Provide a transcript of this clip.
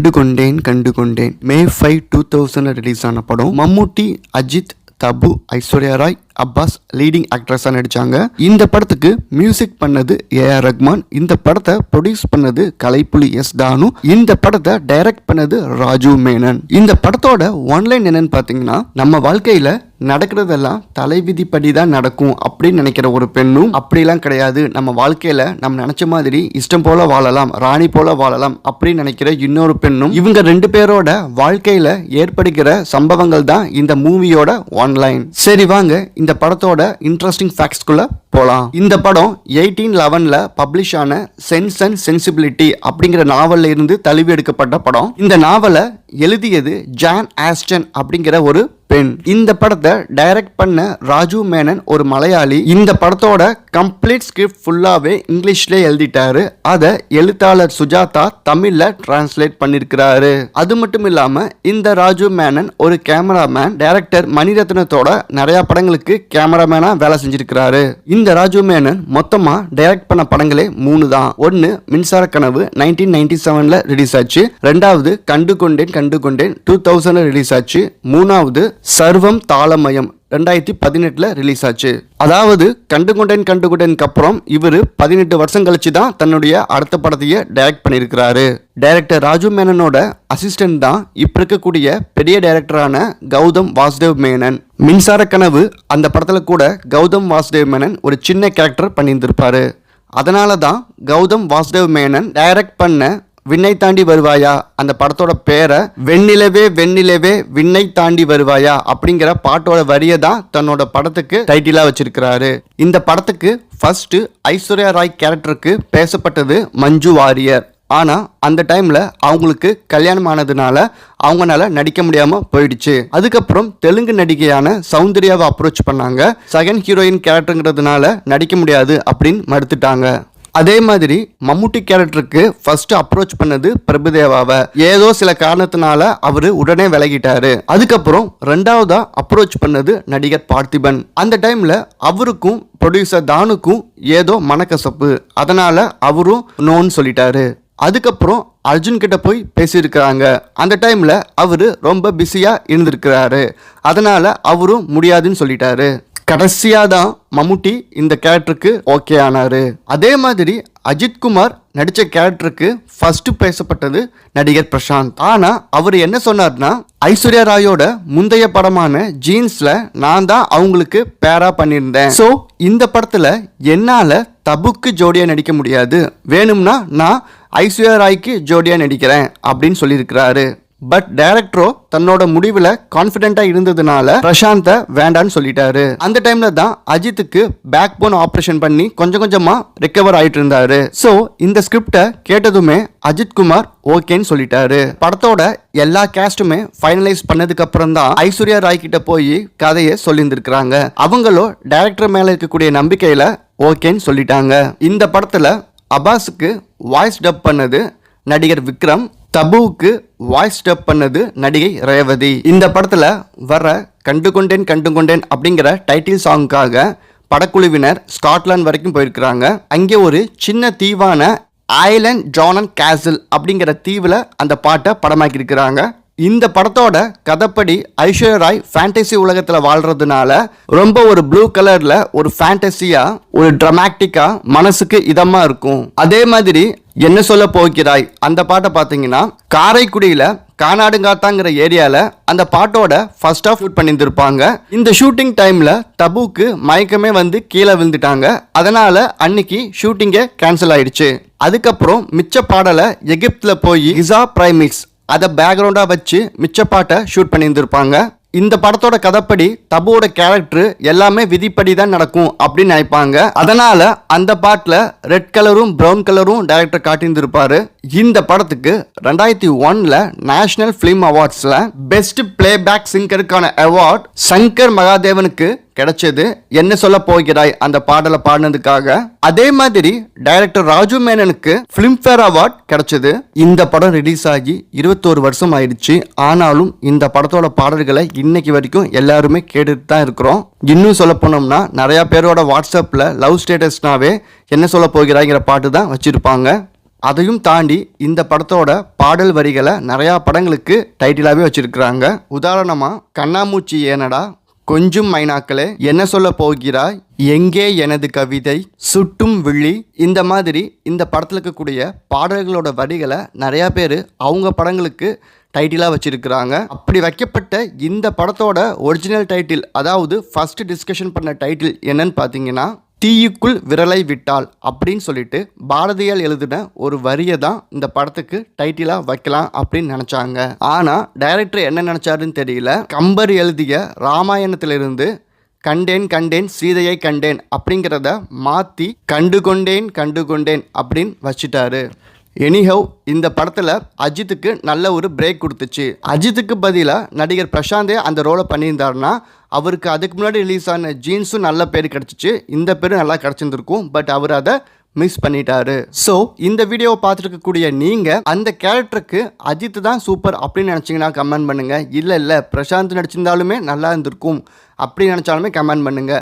கண்டு கொண்டேன் கண்டு கொண்டேன் May five two thousand release ஆன படம். மம்முட்டி அஜித் தபு ஐஸ்வர்யா ராய் அப்பாஸ் லீடிங் ஆக்ட்ரஸாக நடித்தாங்க இந்த படத்துக்கு மியூசிக் பண்ணது ஏஆர் ரஹ்மான். இந்த படத்தை ப்ரொடியூஸ் பண்ணது கலைப்புலி எஸ் தானு. இந்த படத்தை டைரக்ட் பண்ணது ராஜு மேனன். இந்த படத்தோட ஒன்லைன் என்னன்னு பார்த்தீங்கன்னா நம்ம வாழ்க்கையில் நடக்கிறதெல்லாம் தலைவிதிப்படி தான் நடக்கும் அப்படின்னு நினைக்கிற ஒரு பெண்ணும் அப்படிலாம் கிடையாது. நம்ம வாழ்க்கையில நம்ம நினைச்ச மாதிரி இஷ்டம் போல வாழலாம் ராணி போல வாழலாம் அப்படின்னு நினைக்கிற இன்னொரு பெண்ணும் இவங்க ரெண்டு பேரோட வாழ்க்கையில ஏற்படுகிற சம்பவங்கள் தான் இந்த மூவியோட ஒன்லைன் சரி வாங்க இந்த படத்தோட இன்ட்ரெஸ்டிங் ஃபேக்ட்ஸ்குள்ள போகலாம் இந்த படம் எயிட்டீன் லெவனில் பப்ளிஷ் ஆன சென்ஸ் அண்ட் சென்சிபிலிட்டி அப்படிங்கிற நாவலில் இருந்து தழுவி எடுக்கப்பட்ட படம். இந்த நாவலை எழுதியது ஜான் ஆஸ்டன் அப்படிங்கிற ஒரு பெண் இந்த படத்தை டைரக்ட் பண்ண ராஜு மேனன் ஒரு மலையாளி. இந்த படத்தோட கம்ப்ளீட் ஸ்கிரிப்ட் ஃபுல்லாகவே இங்கிலீஷ்ல எழுதிட்டாரு. அதை எழுத்தாளர் சுஜாதா தமிழ்ல டிரான்ஸ்லேட் பண்ணிருக்கிறாரு. அது மட்டும் இல்லாம இந்த ராஜு மேனன் ஒரு கேமராமேன் டைரக்டர் மணிரத்னத்தோட நிறைய படங்களுக்கு கேமராமேனா வேலை செஞ்சிருக்கிறாரு. இந்த ராஜு மேனன் மொத்தமா டைரக்ட் பண்ண படங்களே மூணு தான். ஒன்னு மின்சார கனவு நைன்டீன் நைன்டி செவன்ல ரிலீஸ் ஆச்சு. ரெண்டாவது கண்டு கொண்டேன் கண்டு கொண்டேன் டூ தௌசண்ட்ல ரிலீஸ் ஆச்சு. மூணாவது சர்வம் தாளமயம் ரெண்டாயிரத்தி பதினெட்டில் ரிலீஸ் ஆச்சு. அதாவது கண்டுகொண்டேன் கண்டுகொண்டேனுக்கு அப்புறம் இவர் பதினெட்டு வருஷம் கழிச்சு தான் தன்னுடைய அடுத்த படத்தையே டைரக்ட் பண்ணியிருக்கிறாரு. டைரக்டர் ராஜு மேனனோட அசிஸ்டன்ட் தான் இப்போ இருக்கக்கூடிய பெரிய டைரக்டரான கௌதம் வாசுதேவ் மேனன். மின்சார கனவு அந்த படத்தில் கூட கௌதம் வாசுதேவ் மேனன் ஒரு சின்ன கேரக்டர் பண்ணியிருந்திருப்பாரு. அதனால தான் கௌதம் வாசுதேவ் மேனன் டைரக்ட் பண்ண விண்ணை தாண்டி வருவாயா? அந்த படத்தோட பேரை வெண்ணிலவே வெண்ணிலவே விண்ணை தாண்டி வருவாயா? அப்படிங்கிற பாட்டோட வரியை தான் தன்னோட படத்துக்கு டைட்டிலா வச்சிருக்கிறாரு. இந்த படத்துக்கு ஃபர்ஸ்ட் ஐஸ்வர்யா ராய் கேரக்டருக்கு பேசப்பட்டது மஞ்சு வாரியர். ஆனால் அந்த டைமில் அவங்களுக்கு கல்யாணம் ஆனதுனால அவங்கனால நடிக்க முடியாமல் போயிடுச்சு. அதுக்கப்புறம் தெலுங்கு நடிகையான சௌந்தர்யாவை அப்ரோச் பண்ணாங்க. செகண்ட் ஹீரோயின் கேரக்டருங்கிறதுனால நடிக்க முடியாது அப்படின்னு மறுத்துட்டாங்க. அதே மாதிரி மம்முட்டி கேரக்டருக்கு ஃபர்ஸ்ட் அப்ரோச் பண்ணது பிரபுதேவாவை. ஏதோ சில காரணத்தினால அவர் உடனே விலகிட்டாரு. அதுக்கப்புறம் ரெண்டாவதா அப்ரோச் பண்ணது நடிகர் பார்த்திபன். அந்த டைம்ல அவருக்கும் ப்ரொடியூசர் தானுக்கும் ஏதோ மனக்கசப்பு. அதனால அவரும் நோன்னு சொல்லிட்டாரு. அதுக்கப்புறம் அர்ஜுன் கிட்ட போய் பேசியிருக்கிறாங்க. அந்த டைம்ல அவரு ரொம்ப பிஸியா இருந்திருக்கிறாரு. அதனால அவரும் முடியாதுன்னு சொல்லிட்டாரு. கடைசியாக தான் மம்முட்டி இந்த கேரக்டருக்கு ஓகே ஆனார். அதே மாதிரி அஜித்குமார் நடித்த கேரக்டருக்கு ஃபஸ்ட்டு பேசப்பட்டது நடிகர் பிரசாந்த். ஆனால் அவர் என்ன சொன்னார்னா ஐஸ்வர்யா ராயோட முந்தைய படமான ஜீன்ஸில் நான் தான் அவங்களுக்கு பேரா பண்ணியிருந்தேன். ஸோ இந்த படத்தில் என்னால் தபுக்கு ஜோடியாக நடிக்க முடியாது. வேணும்னா நான் ஐஸ்வர்யா ராய்க்கு ஜோடியாக நடிக்கிறேன் அப்படின்னு சொல்லியிருக்கிறாரு. பட் டைரக்டரோ தன்னோட முடிவில் கான்ஃபிடென்ட்டாக இருந்ததுனால பிரசாந்தை வேண்டான்னு சொல்லிட்டாரு. அந்த டைம்ல தான் அஜித்துக்கு பேக் போன் ஆப்ரேஷன் பண்ணி கொஞ்சம் கொஞ்சமாக ரிக்கவர் ஆகிட்டு இருந்தாரு. ஸோ இந்த ஸ்கிரிப்டை கேட்டதுமே அஜித் குமார் ஓகேன்னு சொல்லிட்டாரு. படத்தோட எல்லா கேஸ்ட்டுமே ஃபைனலைஸ் பண்ணதுக்கு அப்புறம் தான் ஐஸ்வர்யா ராய் கிட்ட போய் கதையை சொல்லியிருந்திருக்கிறாங்க. அவங்களும் டைரக்டர் மேலே இருக்கக்கூடிய நம்பிக்கையில் ஓகேன்னு சொல்லிட்டாங்க. இந்த படத்தில் அபாஸுக்கு வாய்ஸ் டப் பண்ணது நடிகர் விக்ரம் தபுவுக்கு வாய்ஸ் டப் பண்ணது நடிகை ரேவதி. இந்த படத்தில் வர கண்டு கொண்டேன் கண்டு கொண்டேன் அப்படிங்கிற டைட்டில் சாங்குக்காக படக்குழுவினர் ஸ்காட்லாந்து வரைக்கும் போயிருக்கிறாங்க. அங்கே ஒரு சின்ன தீவான ஐலண்ட் ஜானன் கேசல் அப்படிங்கிற தீவில் அந்த பாட்டை படமாக்கியிருக்கிறாங்க. இந்த படத்தோட கதைப்படி ஐஸ்வர்யா ராய் ஃபேண்டசி உலகத்தில் வாழ்றதுனால ரொம்ப ஒரு ப்ளூ கலரில் ஒரு ஃபேண்டசியாக ஒரு ட்ரமாட்டிக்கா மனசுக்கு இதமாக இருக்கும். அதே மாதிரி என்ன சொல்ல போகிறாய்? அந்த பாட்டை பார்த்தீங்கன்னா காரைக்குடியில் கானாடுங்காத்தாங்கிற ஏரியாவில் அந்த பாட்டோட ஃபர்ஸ்ட் ஆஃப் ஷூட் பண்ணியிருந்திருப்பாங்க. இந்த ஷூட்டிங் டைமில் தபுக்கு மயக்கமே வந்து கீழே விழுந்துட்டாங்க. அதனால் அன்னைக்கு ஷூட்டிங்கே கேன்சல் ஆயிடுச்சு. அதுக்கப்புறம் மிச்ச பாடலை எகிப்தில் போய் இசா பிரைமிக்ஸ் அதை பேக்ரவுண்டாக வச்சு மிச்ச பாட்டை ஷூட் பண்ணியிருந்திருப்பாங்க. இந்த படத்தோட கதைப்படி தபுவோட கேரக்டர் எல்லாமே விதிப்படி தான் நடக்கும் அப்படின்னு நினைப்பாங்க. அதனால அந்த பாட்டில் ரெட் கலரும் ப்ரௌன் கலரும் டைரக்டர் காட்டியிருந்திருப்பாரு. இந்த படத்துக்கு ரெண்டாயிரத்தி ஒன்ல நேஷனல் ஃபிலிம் அவார்ட்ஸ்ல பெஸ்ட் பிளேபேக் சிங்கருக்கான அவார்ட் சங்கர் மகாதேவனுக்கு கிடைச்சது. என்ன சொல்ல போகிறாய்? அந்த பாடலை பாடினதுக்காக. அதே மாதிரி டைரக்டர் ராஜு மேனனுக்கு பிலிம்ஃபேர் அவார்ட் கிடைச்சது. இந்த படம் ரிலீஸ் ஆகி இருபத்தோரு வருஷம் ஆயிடுச்சு. ஆனாலும் இந்த படத்தோட பாடல்களை இன்னைக்கு வரைக்கும் எல்லாருமே கேட்டுட்டு தான் இருக்கிறோம். இன்னும் சொல்ல போனோம்னா நிறைய பேரோட வாட்ஸ்அப்பில் லவ் ஸ்டேட்டஸ்னாவே என்ன சொல்ல போகிறாய்ங்கிற பாட்டு தான் வச்சிருப்பாங்க. அதையும் தாண்டி இந்த படத்தோட பாடல் வரிகளை நிறையா படங்களுக்கு டைட்டிலாகவே வச்சிருக்கிறாங்க. உதாரணமாக கண்ணாமூச்சி ஏனடா கொஞ்சம் மைனாக்களே என்ன சொல்ல போகிறாய்? எங்கே எனது கவிதை? சுட்டும் விழி. இந்த மாதிரி இந்த படத்தில் இருக்கக்கூடிய பாடல்களோட வரிகளை நிறையா பேர் அவங்க படங்களுக்கு டைட்டிலாக வச்சுருக்கிறாங்க. அப்படி வைக்கப்பட்ட இந்த படத்தோட ஒரிஜினல் டைட்டில் அதாவது ஃபஸ்ட்டு டிஸ்கஷன் பண்ண டைட்டில் என்னன்னு பார்த்தீங்கன்னா தீயுக்குள் விரலை விட்டால் அப்படின்னு சொல்லிட்டு பாரதியால் எழுதின ஒரு வரியை தான் இந்த படத்துக்கு டைட்டிலாக வைக்கலாம் அப்படின்னு நினச்சாங்க. ஆனால் டைரக்டர் என்ன நினச்சாருன்னு தெரியல. கம்பர் எழுதிய ராமாயணத்திலிருந்து கண்டேன் கண்டேன் சீதையை கண்டேன் அப்படிங்கிறத மாற்றி கண்டு கொண்டேன் கண்டு கொண்டேன் அப்படின்னு வச்சிட்டாரு. எனிஹவ் இந்த படத்தில் அஜித்துக்கு நல்ல ஒரு பிரேக் கொடுத்துச்சு. அஜித்துக்கு பதிலாக நடிகர் பிரசாந்தே அந்த ரோலை பண்ணியிருந்தாருன்னா அவருக்கு அதுக்கு முன்னாடி ரிலீஸ் ஆன ஜீன்ஸும் நல்ல பேர் கிடச்சிச்சு. இந்த பேரும் நல்லா கிடச்சிருந்துருக்கும் பட் அவர் அதை மிஸ் பண்ணிட்டாரு. ஸோ இந்த வீடியோவை பார்த்துருக்கக்கூடிய நீங்கள் அந்த கேரக்டருக்கு அஜித் தான் சூப்பர் அப்படின்னு நினச்சிங்கன்னா கமெண்ட் பண்ணுங்கள் இல்லை இல்லை பிரசாந்த் நடிச்சிருந்தாலுமே நல்லா இருந்திருக்கும். அப்படின்னு நினச்சாலுமே கமெண்ட் பண்ணுங்கள்